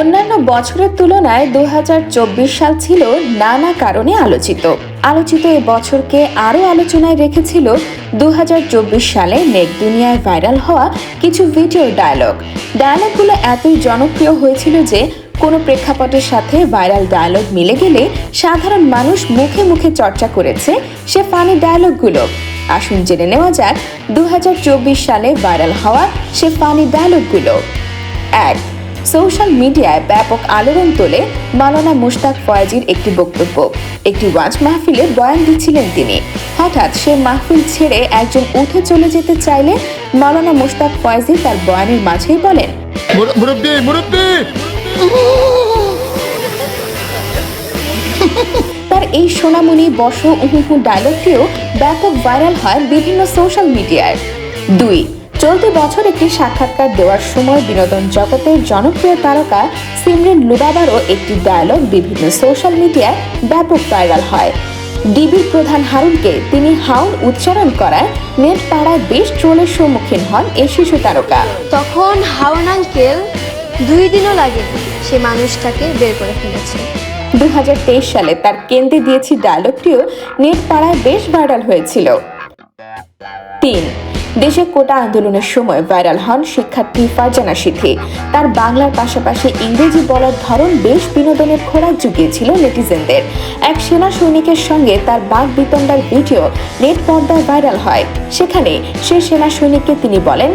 অন্যান্য বছরের তুলনায় দু হাজার চব্বিশ সাল ছিল নানা কারণে আলোচিত। আলোচিত এই বছরকে আরও আলোচনায় রেখেছিল দু হাজার চব্বিশ সালে নেট দুনিয়ায় ভাইরাল হওয়া কিছু ভিডিও ডায়লগ। ডায়লগগুলো এতই জনপ্রিয় হয়েছিল যে কোনো প্রেক্ষাপটের সাথে ভাইরাল ডায়লগ মিলে গেলে সাধারণ মানুষ মুখে মুখে চর্চা করেছে সে ফানি ডায়লগগুলো। আসুন জেনে নেওয়া যাক দু হাজার চব্বিশ সালে ভাইরাল হওয়া সে ফানি ডায়লগগুলো। এক সোশ্যাল মিডিয়ায় ব্যাপক আলোড়ন তোলে মালানা মুশতাক ফয়াজির একটি বক্তব্য। একটি ওয়াজ মাহফিলে বয়ান দিচ্ছিলেন তিনি। হঠাৎ সে মাহফিল ছেড়ে একজন উঠে চলে যেতে চাইলে মালানা মুশতাক ফয়াজি তার বয়ানের মাঝেই বলেন তার এই সোনামণি বস উহুহু ডায়লগটিও ব্যাপক ভাইরাল হয় বিভিন্ন সোশ্যাল মিডিয়ায়। দুই চলতি বছর একটি সাক্ষাৎকার দেওয়ার সময় বিনোদন জগতের জনপ্রিয় তারকা সিমরেন লুবাবারও একটি ডায়ালগ বিভিন্ন সোশ্যাল মিডিয়ায় ব্যাপক ভাইরাল হয়। ডিবির প্রধান হারুনকে তিনি হাউন উচ্চারণ করায় নেট পাড়ায় বেশ ট্রোলের সম্মুখীন হন এই শিশু তারকা। তখন হাওয়ান আঙ্কেল দুই দিনও লাগে সে মানুষটাকে বের করে ফেলেছে। দুই হাজার তেইশ সালে তার কেন্দ্রে দিয়েছি ডায়লগটিও নেট পাড়ায় বেশ ভাইরাল হয়েছিল। তিন দেশে কোটা আন্দোলনের সময় ভাইরাল হন শিক্ষার্থী ফারজানা সিদ্ধি তার বাংলার পাশাপাশি ইংরেজি বলার ধরন বেশ বিনোদনের খোরাক জুগিয়েছিল নেটিজেনদের। এক সেনা সৈনিকের সঙ্গে তার বাঘ বিতণ্ডার ভিডিও নেট পর্দায় ভাইরাল হয়। সেখানে সে সেনা সৈনিককে তিনি বলেন.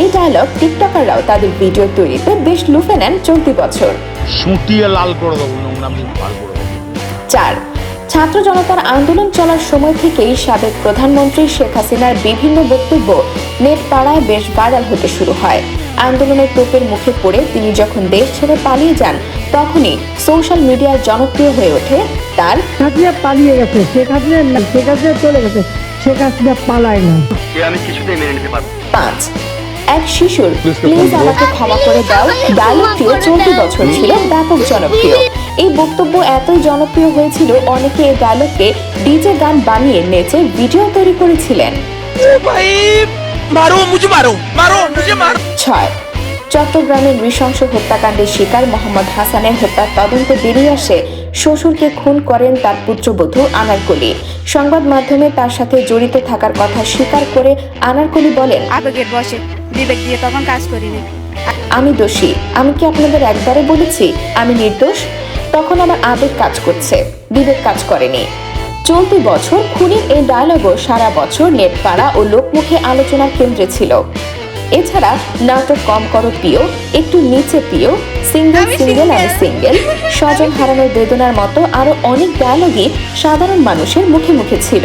এই ডায়লগ টিকটকাররাও তাদের ভিডিও তৈরিতে বেশ লুফে নেন চলতি বছর। সুটিয়ে লাল করে দেবো নোংরামি বার করে দেবো। চার ছাত্র জনতার আন্দোলন চলার সময় থেকেই সাবেক প্রধানমন্ত্রী শেখ হাসিনার বিভিন্ন বক্তব্য নেট পাড়ায় বেশ ভাইরাল হতে শুরু হয়। আন্দোলনের তোপের মুখে পড়ে তিনি যখন দেশ ছেড়ে পালিয়ে যান তখনই সোশ্যাল মিডিয়ায় জনপ্রিয় হয়ে ওঠে তার হাসিনা পালিয়ে গেছে। শেখ হাসিনা শেখ হাসিনা চলে গেছে। শেখ হাসিনা পালায় না। আমি কিছুতেই মেনে নিতে পারব পাঁচ এক শিশুর প্লিজ আমাকে ক্ষমা করে দাও। ডায়লগটি চলতি বছর ছিল ব্যাপক জনপ্রিয়। এই বক্তব্য এতই জনপ্রিয় হয়েছিল অনেকে এই ডায়লগকে ডিজে গান বানিয়ে নেচে ভিডিও তৈরি করেছিলেন। ছয়। চট্টগ্রামের নৃশংস হত্যাকাণ্ডের শিকার মোহাম্মদ হাসানের হত্যার তদন্ত বেরিয়ে আসে। শ্বশুরকে খুন করেন তার পুত্রবধূ আনারকলি। সংবাদ মাধ্যমে তার সাথে জড়িত থাকার কথা স্বীকার করে আনারকলি বলেন আবেগের বসে বিবেক দিয়ে তখন কাজ করিনি। আমি দোষী আমি কি আপনাদের একবারে বলেছি? আমি নির্দোষ? তখন আমার আবেগ কাজ করছে বিবেক কাজ করেনি। চলতি বছর খুনির এই ডায়লগও সারা বছর নেটপাড়া ও লোকমুখে আলোচনার কেন্দ্রে ছিল। এছাড়া নাটক কম করো প্রিয় একটু নিচে প্রিয় সিঙ্গেল সিঙ্গেল আমি সিঙ্গেল। স্বজন হারানোর বেদনার মতো আরও অনেক ডায়ালগই সাধারণ মানুষের মুখে মুখে ছিল।